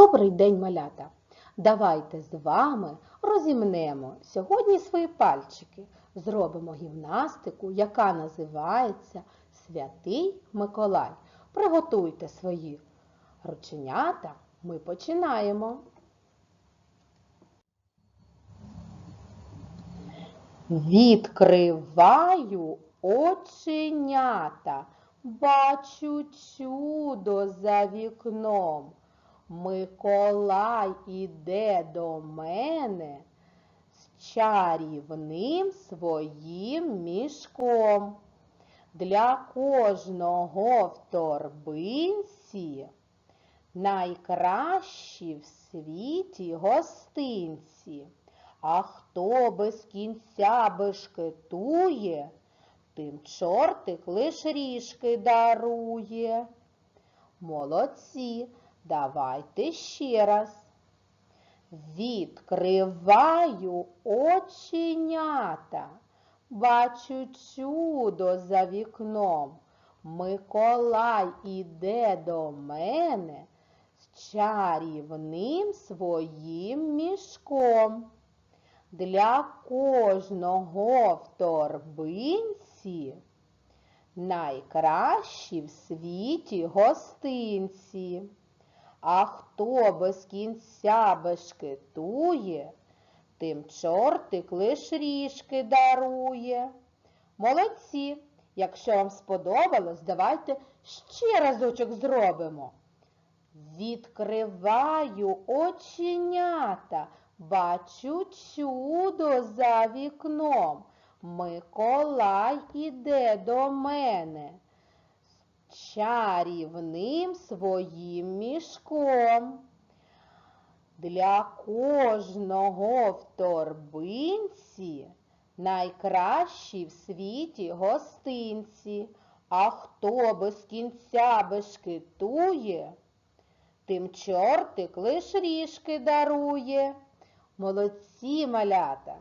Добрий день, малята! Давайте з вами розімнемо сьогодні свої пальчики. Зробимо гімнастику, яка називається Святий Миколай. Приготуйте свої рученята. Ми починаємо. Відкриваю оченята, бачу чудо за вікном. Миколай іде до мене з чарівним своїм мішком. Для кожного в торбинці найкращі в світі гостинці. А хто без кінця бешкетує, тим чортик лиш ріжки дарує. Молодці, давайте ще раз. Відкриваю оченята, бачу чудо за вікном. Миколай іде до мене з чарівним своїм мішком. Для кожного в торбинці найкращі в світі гостинці. А хто без кінця бешкетує, тим чортик лиш ріжки дарує. Молодці! Якщо вам сподобалось, давайте ще разочок зробимо. Відкриваю оченята, бачу чудо за вікном. Миколай іде до мене чарівним своїм мішком. Для кожного в торбинці найкращі в світі гостинці. А хто без кінця бешкетує, тим чортик лиш ріжки дарує. Молодці малята!